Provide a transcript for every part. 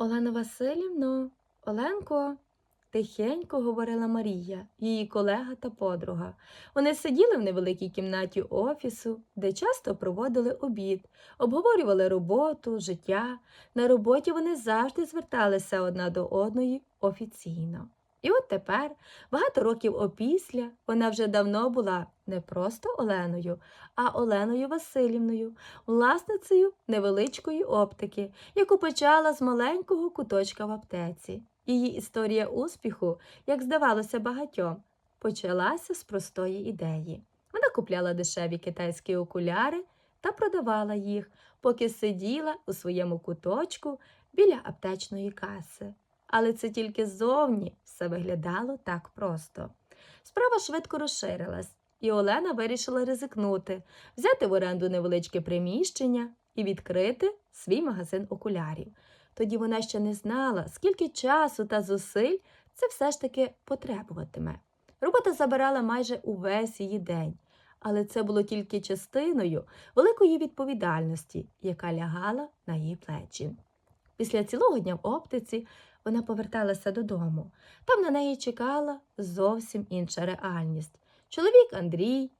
Олено Васильівно, Оленко, тихенько говорила Марія, її колега та подруга. Вони сиділи в невеликій кімнаті офісу, де часто проводили обід, обговорювали роботу, життя. На роботі вони завжди зверталися одна до одної офіційно. І от тепер, багато років опісля, вона вже давно була не просто Оленою, а Оленою Васильівною, власницею невеличкої оптики, яку почала з маленького куточка в аптеці. Її історія успіху, як здавалося багатьом, почалася з простої ідеї. Вона купляла дешеві китайські окуляри та продавала їх, поки сиділа у своєму куточку біля аптечної каси. Але це тільки ззовні все виглядало так просто. Справа швидко розширилась, і Олена вирішила ризикнути, взяти в оренду невеличке приміщення і відкрити свій магазин окулярів. Тоді вона ще не знала, скільки часу та зусиль це все ж таки потребуватиме. Робота забирала майже увесь її день, але це було тільки частиною великої відповідальності, яка лягала на її плечі. Після цілого дня в оптиці вона поверталася додому. Там на неї чекала зовсім інша реальність. Чоловік Андрій,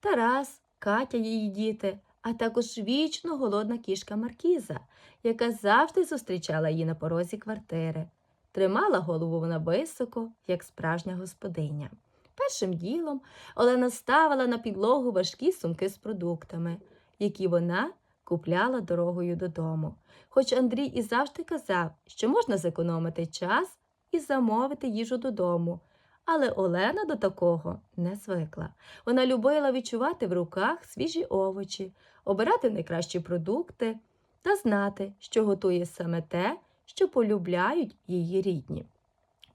Тарас, Катя, її діти, а також вічно голодна кішка Маркіза, яка завжди зустрічала її на порозі квартири. Тримала голову вона високо, як справжня господиня. Першим ділом Олена ставила на підлогу важкі сумки з продуктами, які вона купляла дорогою додому. Хоч Андрій і завжди казав, що можна зекономити час і замовити їжу додому. Але Олена до такого не звикла. Вона любила відчувати в руках свіжі овочі, обирати найкращі продукти та знати, що готує саме те, що полюбляють її рідні.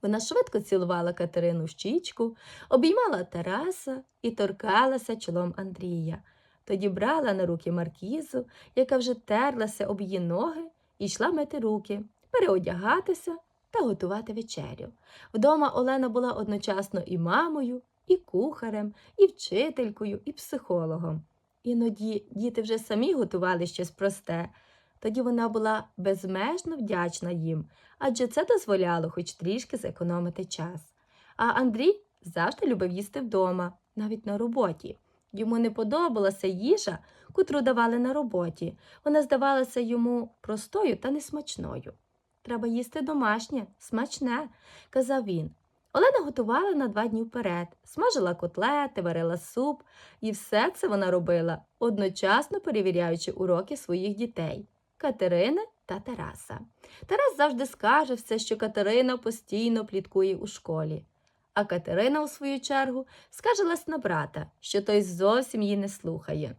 Вона швидко цілувала Катерину в щічку, обіймала Тараса і торкалася чолом Андрія. Тоді брала на руки маркізу, яка вже терлася об її ноги, і йшла мити руки, переодягатися та готувати вечерю. Вдома Олена була одночасно і мамою, і кухарем, і вчителькою, і психологом. Іноді діти вже самі готували щось просте. Тоді вона була безмежно вдячна їм, адже це дозволяло хоч трішки зекономити час. А Андрій завжди любив їсти вдома, навіть на роботі. Йому не подобалася їжа, котру давали на роботі. Вона здавалася йому простою та несмачною. Треба їсти домашнє, смачне, казав він. Олена готувала на два дні вперед, смажила котлети, варила суп, і все це вона робила, одночасно перевіряючи уроки своїх дітей Катерини та Тараса. Тарас завжди скаже все, що Катерина постійно пліткує у школі. А Катерина, у свою чергу, скаржилась на брата, що той зовсім її не слухає.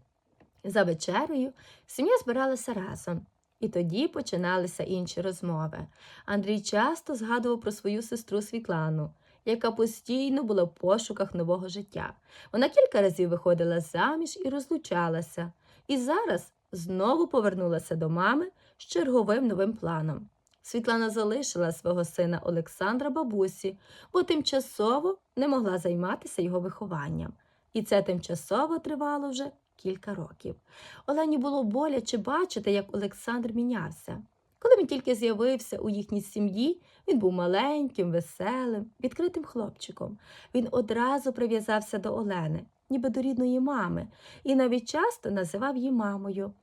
За вечерею сім'я збиралася разом, і тоді починалися інші розмови. Андрій часто згадував про свою сестру Світлану, яка постійно була в пошуках нового життя. Вона кілька разів виходила заміж і розлучалася, і зараз знову повернулася до мами з черговим новим планом. Світлана залишила свого сина Олександра бабусі, бо тимчасово не могла займатися його вихованням. І це тимчасово тривало вже кілька років. Олені було боляче бачити, як Олександр мінявся. Коли він тільки з'явився у їхній сім'ї, він був маленьким, веселим, відкритим хлопчиком. Він одразу прив'язався до Олени, ніби до рідної мами, і навіть часто називав її мамою,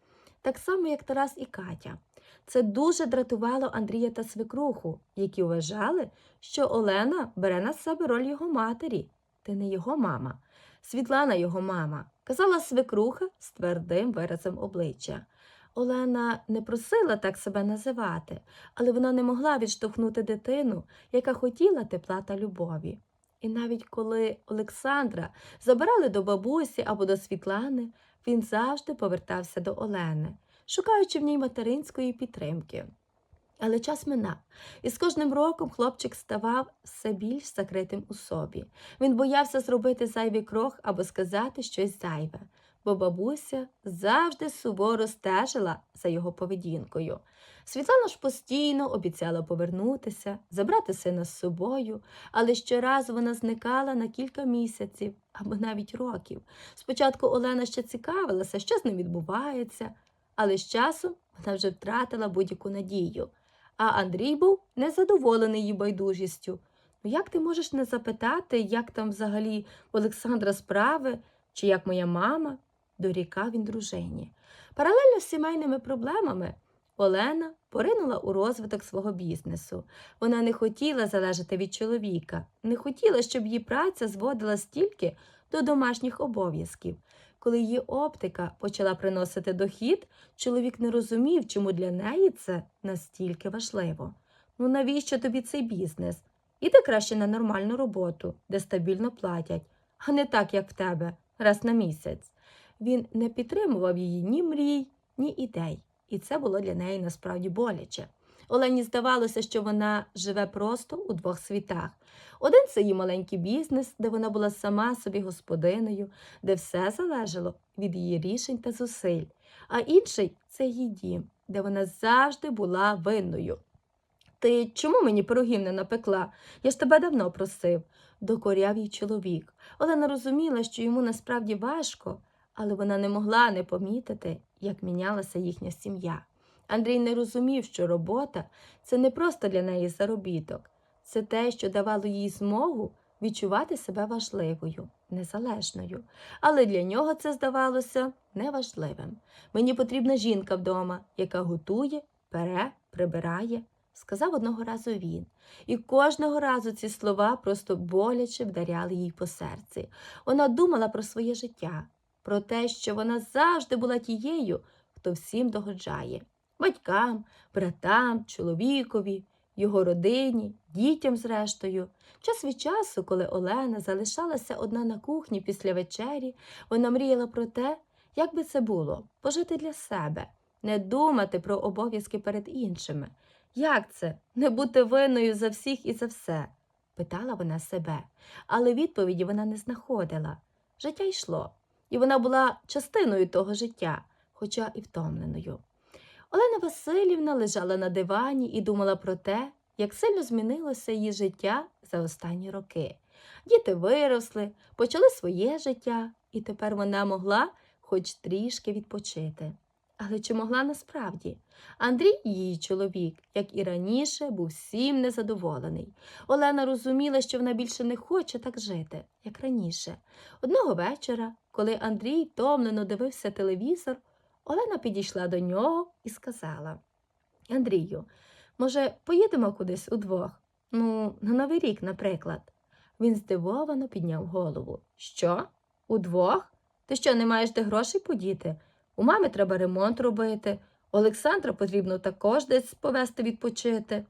так само, як Тарас і Катя. Це дуже дратувало Андрія та свекруху, які вважали, що Олена бере на себе роль його матері. Ти не його мама. Світлана його мама, казала свекруха з твердим виразом обличчя. Олена не просила так себе називати, але вона не могла відштовхнути дитину, яка хотіла тепла та любові. І навіть коли Олександра забирали до бабусі або до Світлани, він завжди повертався до Олени, шукаючи в ній материнської підтримки. Але час минав, і з кожним роком хлопчик ставав все більш закритим у собі. Він боявся зробити зайвий крок або сказати щось зайве, бо бабуся завжди суворо стежила за його поведінкою. Світлана ж постійно обіцяла повернутися, забрати сина з собою, але щоразу вона зникала на кілька місяців або навіть років. Спочатку Олена ще цікавилася, що з ним відбувається, але з часом вона вже втратила будь-яку надію. а Андрій був незадоволений її байдужістю. Ну як ти можеш не запитати, як там взагалі Олександра справи, чи як моя мама? Дорікав він дружині. Паралельно з сімейними проблемами Олена поринула у розвиток свого бізнесу. Вона не хотіла залежати від чоловіка, не хотіла, щоб її праця зводила стільки до домашніх обов'язків. Коли її оптика почала приносити дохід, чоловік не розумів, чому для неї це настільки важливо. Ну навіщо тобі цей бізнес? Іди краще на нормальну роботу, де стабільно платять, а не так, як в тебе, раз на місяць. Він не підтримував її ні мрій, ні ідей, і це було для неї насправді боляче. Олені здавалося, що вона живе просто у двох світах. Один це її маленький бізнес, де вона була сама собі господиною, де все залежало від її рішень та зусиль, а інший це її дім, де вона завжди була винною. Ти чому мені пирогів не напекла? Я ж тебе давно просив, докоряв їй чоловік. Олена розуміла, що йому насправді важко, але вона не могла не помітити, як мінялася їхня сім'я. Андрій не розумів, що робота це не просто для неї заробіток, це те, що давало їй змогу відчувати себе важливою, незалежною. Але для нього це здавалося неважливим. Мені потрібна жінка вдома, яка готує, пере, прибирає, сказав одного разу він. І кожного разу ці слова просто боляче вдаряли їй по серці. Вона думала про своє життя, про те, що вона завжди була тією, хто всім догоджає батькам, братам, чоловікові, його родині, дітям зрештою. Час від часу, коли Олена залишалася одна на кухні після вечері, вона мріяла про те, як би це було пожити для себе, не думати про обов'язки перед іншими. Як це не бути винною за всіх і за все? питала вона себе, але відповіді вона не знаходила. Життя йшло, і вона була частиною того життя, хоча і втомленою. Олена Васильівна лежала на дивані і думала про те, як сильно змінилося її життя за останні роки. Діти виросли, почали своє життя, і тепер вона могла хоч трішки відпочити. Але чи могла насправді? Андрій, її чоловік, як і раніше, був всім незадоволений. Олена розуміла, що вона більше не хоче так жити, як раніше. Одного вечора, коли Андрій втомлено дивився телевізор, Олена підійшла до нього і сказала Андрію, може, поїдемо кудись удвох? Ну, на Новий рік, наприклад. Він здивовано підняв голову. Що? Удвох? Ти що, не маєш де грошей подіти? У мами треба ремонт робити. Олександра потрібно також десь повести відпочити.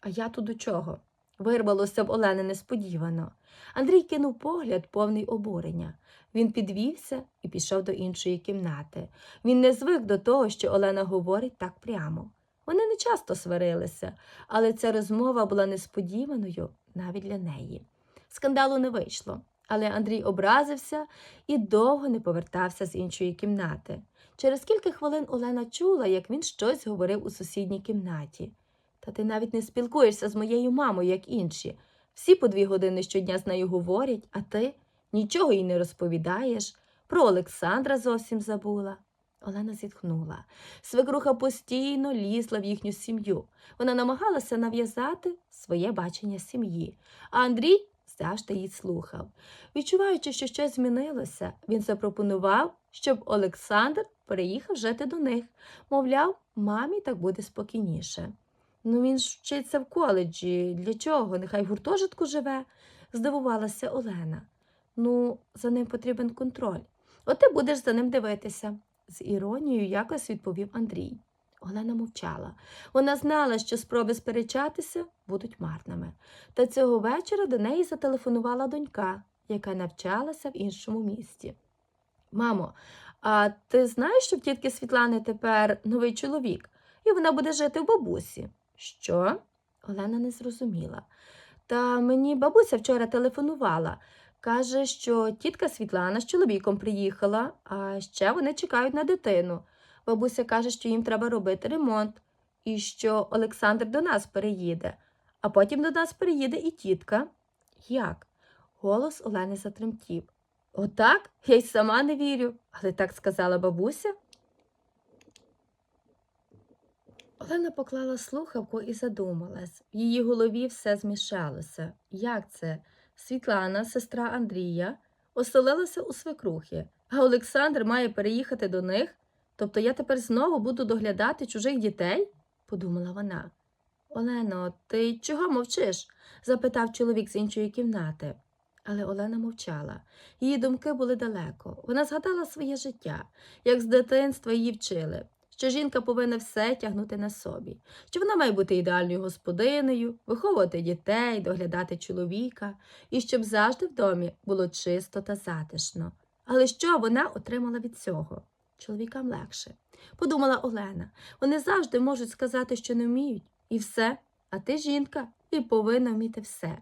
А я тут до чого? Вирвалося в Олени несподівано. Андрій кинув погляд, повний обурення. Він підвівся і пішов до іншої кімнати. Він не звик до того, що Олена говорить так прямо. Вони не часто сварилися, але ця розмова була несподіваною навіть для неї. Скандалу не вийшло, але Андрій образився і довго не повертався з іншої кімнати. Через кілька хвилин Олена чула, як він щось говорив у сусідній кімнаті. Та ти навіть не спілкуєшся з моєю мамою, як інші. Всі по дві години щодня з нею говорять, а ти нічого їй не розповідаєш. Про Олександра зовсім забула. Олена зітхнула. Свекруха постійно лізла в їхню сім'ю. Вона намагалася нав'язати своє бачення сім'ї, а Андрій завжди її слухав. Відчуваючи, що щось змінилося, він запропонував, щоб Олександр переїхав жити до них. Мовляв, мамі так буде спокійніше. Ну він ж вчиться в коледжі. Для чого? Нехай в гуртожитку живе, здивувалася Олена. Ну, за ним потрібен контроль. От ти будеш за ним дивитися, з іронією якось відповів Андрій. Олена мовчала. Вона знала, що спроби сперечатися будуть марними. Та цього вечора до неї зателефонувала донька, яка навчалася в іншому місті. Мамо, а ти знаєш, що в тітки Світлани тепер новий чоловік, і вона буде жити в бабусі? Що? Олена не зрозуміла. Та мені бабуся вчора телефонувала. Каже, що тітка Світлана з чоловіком приїхала, а ще вони чекають на дитину. Бабуся каже, що їм треба робити ремонт, і що Олександр до нас переїде, а потім до нас переїде і тітка. Як? Голос Олени затремтів. Отак? Я й сама не вірю, але так сказала бабуся. Олена поклала слухавку і задумалась. В її голові все змішалося. Як це? Світлана, сестра Андрія, оселилася у свекрухи, а Олександр має переїхати до них? Тобто я тепер знову буду доглядати чужих дітей? подумала вона. Олено, ти чого мовчиш? запитав чоловік з іншої кімнати. Але Олена мовчала. Її думки були далеко. Вона згадала своє життя, як з дитинства її вчили, що жінка повинна все тягнути на собі, що вона має бути ідеальною господинею, виховувати дітей, доглядати чоловіка, і щоб завжди в домі було чисто та затишно. Але що вона отримала від цього? Чоловікам легше. Подумала Олена. Вони завжди можуть сказати, що не вміють, і все. А ти жінка і повинна вміти все.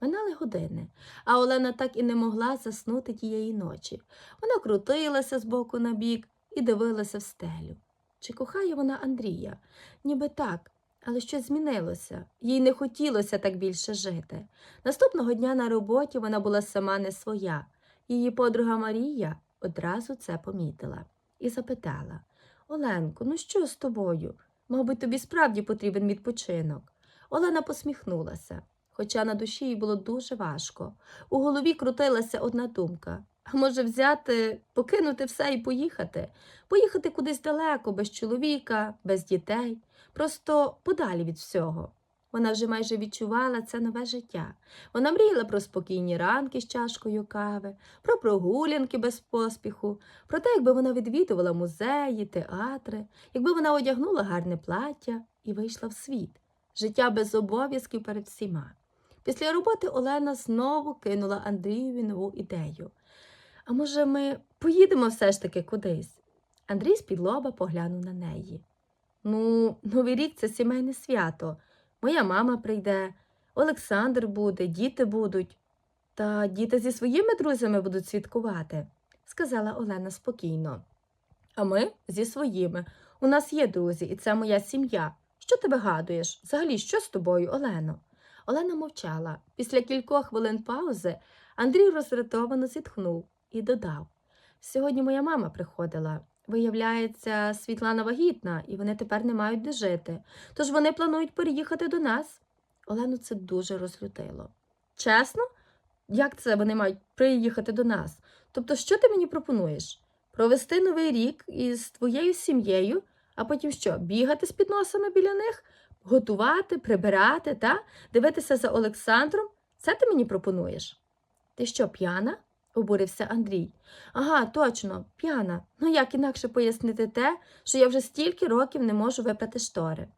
Минали години, а Олена так і не могла заснути тієї ночі. Вона крутилася з боку на бік і дивилася в стелю. Чи кохає вона Андрія? Ніби так, але щось змінилося. Їй не хотілося так більше жити. Наступного дня на роботі вона була сама не своя. Її подруга Марія одразу це помітила і запитала Оленко, ну що з тобою? Мабуть, тобі справді потрібен відпочинок. Олена посміхнулася, хоча на душі їй було дуже важко. У голові крутилася одна думка. А може, взяти, покинути все і поїхати? Поїхати кудись далеко, без чоловіка, без дітей, просто подалі від всього. Вона вже майже відчувала це нове життя. Вона мріяла про спокійні ранки з чашкою кави, про прогулянки без поспіху, про те, якби вона відвідувала музеї, театри, якби вона одягнула гарне плаття і вийшла в світ. Життя без обов'язків перед всіма. Після роботи Олена знову кинула Андрієві нову ідею. А може, ми поїдемо все ж таки кудись? Андрій з-під лоба поглянув на неї. Ну, Новий рік це сімейне свято. Моя мама прийде, Олександр буде, діти будуть. Та діти зі своїми друзями будуть святкувати, сказала Олена спокійно. А ми зі своїми. У нас є друзі, і це моя сім'я. Що ти вигадуєш? Взагалі, що з тобою, Олено? Олена мовчала. Після кількох хвилин паузи Андрій роздратовано зітхнув і додав Сьогодні моя мама приходила. Виявляється, Світлана вагітна, і вони тепер не мають де жити. Тож вони планують переїхати до нас. Олену це дуже розлютило. Чесно? Як це вони мають приїхати до нас? Тобто, що ти мені пропонуєш? Провести новий рік із твоєю сім'єю, а потім що, бігати з підносами біля них, готувати, прибирати та дивитися за Олександром? Це ти мені пропонуєш? Ти що, п'яна? Обурився Андрій. Ага, точно, п'яна. Ну як інакше пояснити те, що я вже стільки років не можу випрати штори.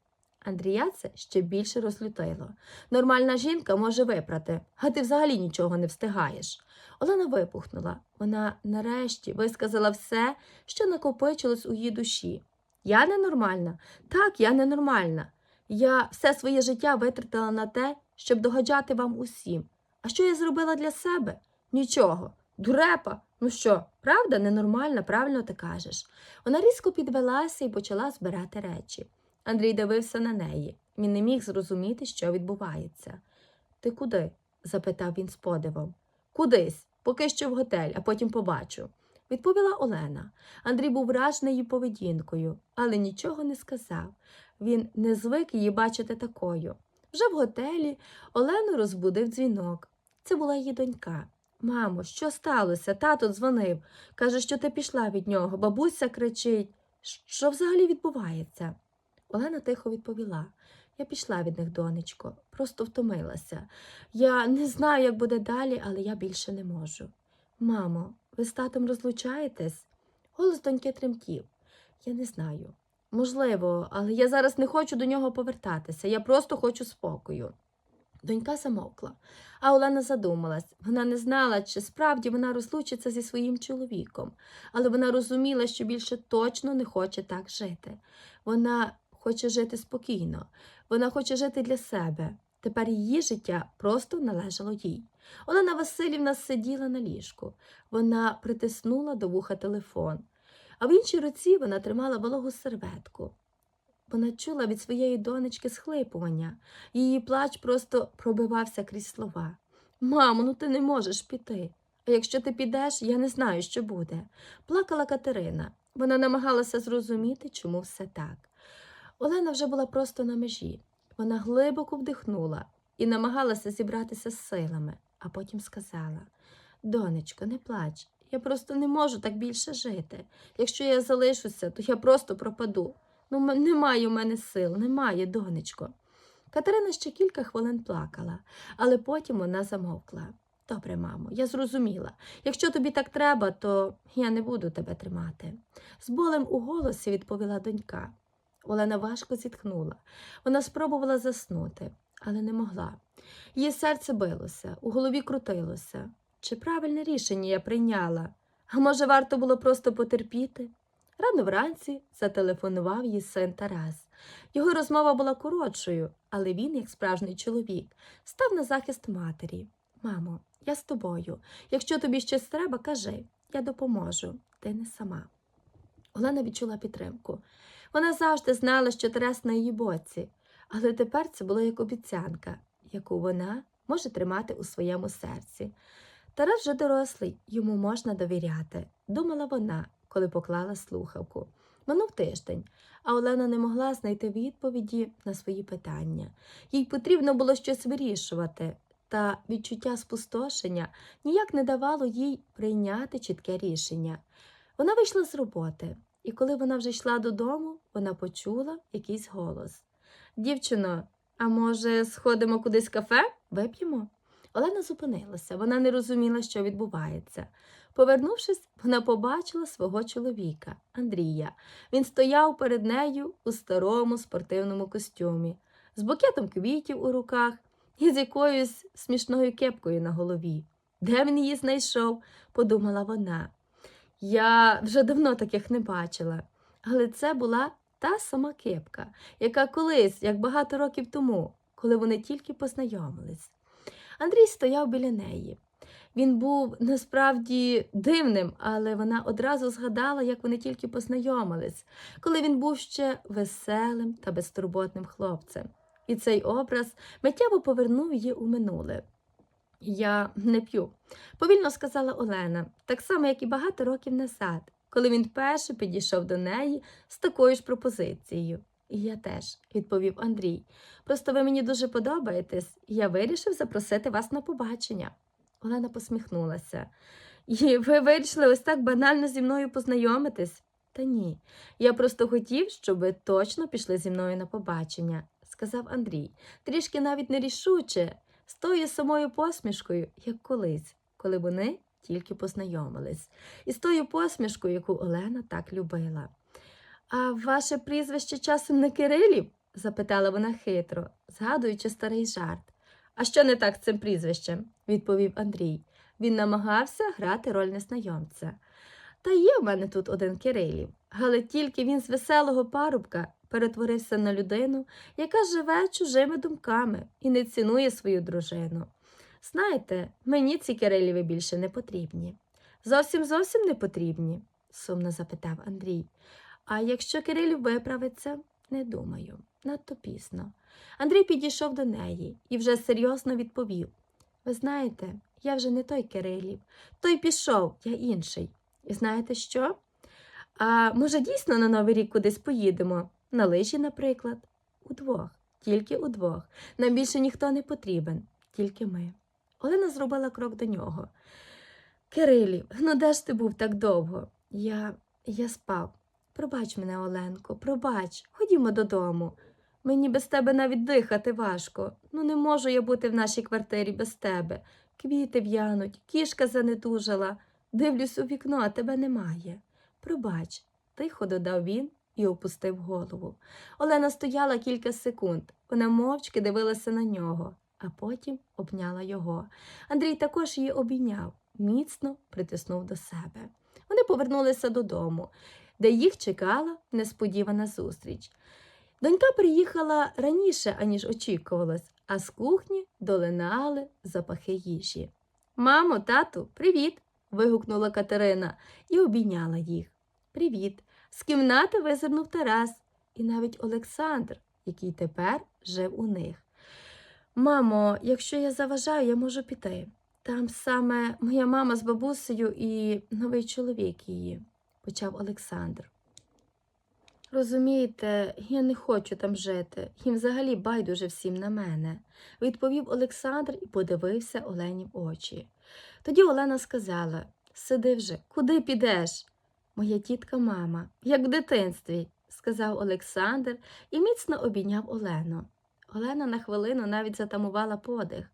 Андрія це ще більше розлютило. Нормальна жінка може випрати, а ти взагалі нічого не встигаєш. Олена випухнула. Вона нарешті висказала все, що накопичилось у її душі. Я ненормальна? Так, я ненормальна. Я все своє життя витратила на те, щоб догоджати вам усім. А що я зробила для себе? Нічого. Дурепа. Ну що, правда, ненормальна, правильно ти кажеш. Вона різко підвелася і почала збирати речі. Андрій дивився на неї. Він не міг зрозуміти, що відбувається. Ти куди? запитав він з подивом. Кудись, поки що в готель, а потім побачу, відповіла Олена. Андрій був вражений її поведінкою, але нічого не сказав. Він не звик її бачити такою. Вже в готелі Олену розбудив дзвінок. Це була її донька. Мамо, що сталося? Тато дзвонив. Каже, що ти пішла від нього. Бабуся кричить. Що взагалі відбувається? Олена тихо відповіла. Я пішла від них, донечко, просто втомилася. Я не знаю, як буде далі, але я більше не можу. Мамо, ви з татом розлучаєтесь? Голос доньки тремтів. Я не знаю. Можливо, але я зараз не хочу до нього повертатися. Я просто хочу спокою. Донька замовкла, а Олена задумалась. Вона не знала, чи справді вона розлучиться зі своїм чоловіком, але вона розуміла, що більше точно не хоче так жити. Вона хоче жити спокійно, вона хоче жити для себе. Тепер її життя просто належало їй. Олена Васильівна сиділа на ліжку. Вона притиснула до вуха телефон, а в іншій руці вона тримала вологу серветку. Вона чула від своєї донечки схлипування. Її плач просто пробивався крізь слова. Мамо, ну ти не можеш піти. А якщо ти підеш, я не знаю, що буде. Плакала Катерина. Вона намагалася зрозуміти, чому все так. Олена вже була просто на межі. Вона глибоко вдихнула і намагалася зібратися з силами, а потім сказала: Донечко, не плач, я просто не можу так більше жити. Якщо я залишуся, то я просто пропаду. Ну, немає у мене сил, немає, донечко. Катерина ще кілька хвилин плакала, але потім вона замовкла. Добре, мамо, я зрозуміла. Якщо тобі так треба, то я не буду тебе тримати. З болем у голосі відповіла донька. Олена важко зітхнула. Вона спробувала заснути, але не могла. Її серце билося, у голові крутилося. Чи правильне рішення я прийняла? А може, варто було просто потерпіти? Рано вранці зателефонував їй син Тарас. Його розмова була коротшою, але він, як справжній чоловік, став на захист матері. Мамо, я з тобою. Якщо тобі щось треба, кажи, я допоможу. Ти не сама. Олена відчула підтримку. Вона завжди знала, що Тарас на її боці, але тепер це було як обіцянка, яку вона може тримати у своєму серці. Тарас вже дорослий, йому можна довіряти, думала вона, коли поклала слухавку. Минув тиждень, а Олена не могла знайти відповіді на свої питання. Їй потрібно було щось вирішувати, та відчуття спустошення ніяк не давало їй прийняти чітке рішення. Вона вийшла з роботи, і коли вона вже йшла додому, вона почула якийсь голос. Дівчино, а може, сходимо кудись в кафе? Вип'ємо? Олена зупинилася, вона не розуміла, що відбувається. Повернувшись, вона побачила свого чоловіка, Андрія. Він стояв перед нею у старому спортивному костюмі, з букетом квітів у руках і з якоюсь смішною кепкою на голові. Де він її знайшов? подумала вона. Я вже давно таких не бачила, але це була та сама кепка, яка колись, як багато років тому, коли вони тільки познайомились. Андрій стояв біля неї. Він був насправді дивним, але вона одразу згадала, як вони тільки познайомились, коли він був ще веселим та безтурботним хлопцем. І цей образ миттєво повернув її у минуле. Я не п'ю, повільно сказала Олена, так само, як і багато років назад, коли він вперше підійшов до неї з такою ж пропозицією. І я теж, відповів Андрій. Просто ви мені дуже подобаєтесь, і я вирішив запросити вас на побачення. Олена посміхнулася. І ви вирішили ось так банально зі мною познайомитись? Та ні. Я просто хотів, щоб ви точно пішли зі мною на побачення, сказав Андрій, трішки навіть нерішуче, з тою самою посмішкою, як колись, коли вони тільки познайомились, і з тою посмішкою, яку Олена так любила. А ваше прізвище часом не Кирилів? запитала вона хитро, згадуючи старий жарт. А що не так з цим прізвищем? Відповів Андрій. Він намагався грати роль незнайомця. Та є в мене тут один Кирилів, але тільки він з веселого парубка перетворився на людину, яка живе чужими думками і не цінує свою дружину. Знаєте, мені ці Кирилєви більше не потрібні. Зовсім зовсім не потрібні? сумно запитав Андрій. А якщо Кирилів виправиться, не думаю, надто пізно. Андрій підійшов до неї і вже серйозно відповів Ви знаєте, я вже не той Кирилів, той пішов, я інший. І знаєте що? А може, дійсно на Новий рік кудись поїдемо? На лижі, наприклад, удвох, тільки удвох. Нам більше ніхто не потрібен, тільки ми. Олена зробила крок до нього. Кирилів, ну де ж ти був так довго? Я. я спав. Пробач мене, Оленко, пробач, ходімо додому. Мені без тебе навіть дихати важко. Ну не можу я бути в нашій квартирі без тебе. Квіти в'януть, кішка занедужала. Дивлюсь у вікно, а тебе немає. Пробач, тихо додав він і опустив голову. Олена стояла кілька секунд. Вона мовчки дивилася на нього, а потім обняла його. Андрій також її обійняв, міцно притиснув до себе. Вони повернулися додому, де їх чекала несподівана зустріч. Донька приїхала раніше, аніж очікувалось, а з кухні долинали запахи їжі. Мамо, тату, привіт. вигукнула Катерина і обійняла їх. Привіт. З кімнати визирнув Тарас і навіть Олександр, який тепер жив у них. Мамо, якщо я заважаю, я можу піти. Там саме моя мама з бабусею і новий чоловік її, почав Олександр. Розумієте, я не хочу там жити, їм взагалі байдуже всім на мене, відповів Олександр і подивився Олені в очі. Тоді Олена сказала Сиди вже, куди підеш? Моя тітка мама, як в дитинстві, сказав Олександр і міцно обійняв Олену. Олена на хвилину навіть затамувала подих.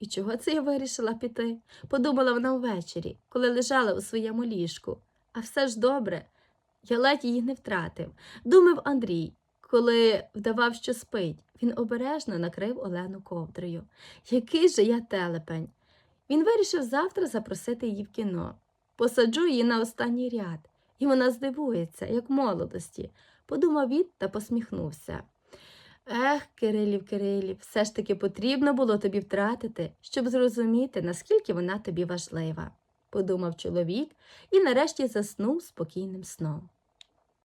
І чого це я вирішила піти? Подумала вона ввечері, коли лежала у своєму ліжку. А все ж добре, я ледь її не втратив, думав Андрій. Коли вдавав, що спить, він обережно накрив Олену ковдрою. Який же я телепень. Він вирішив завтра запросити її в кіно. Посаджу її на останній ряд, і вона здивується, як молодості, подумав він та посміхнувся. Ех, Кирилів, Кирилів, все ж таки потрібно було тобі втратити, щоб зрозуміти, наскільки вона тобі важлива, подумав чоловік і нарешті заснув спокійним сном.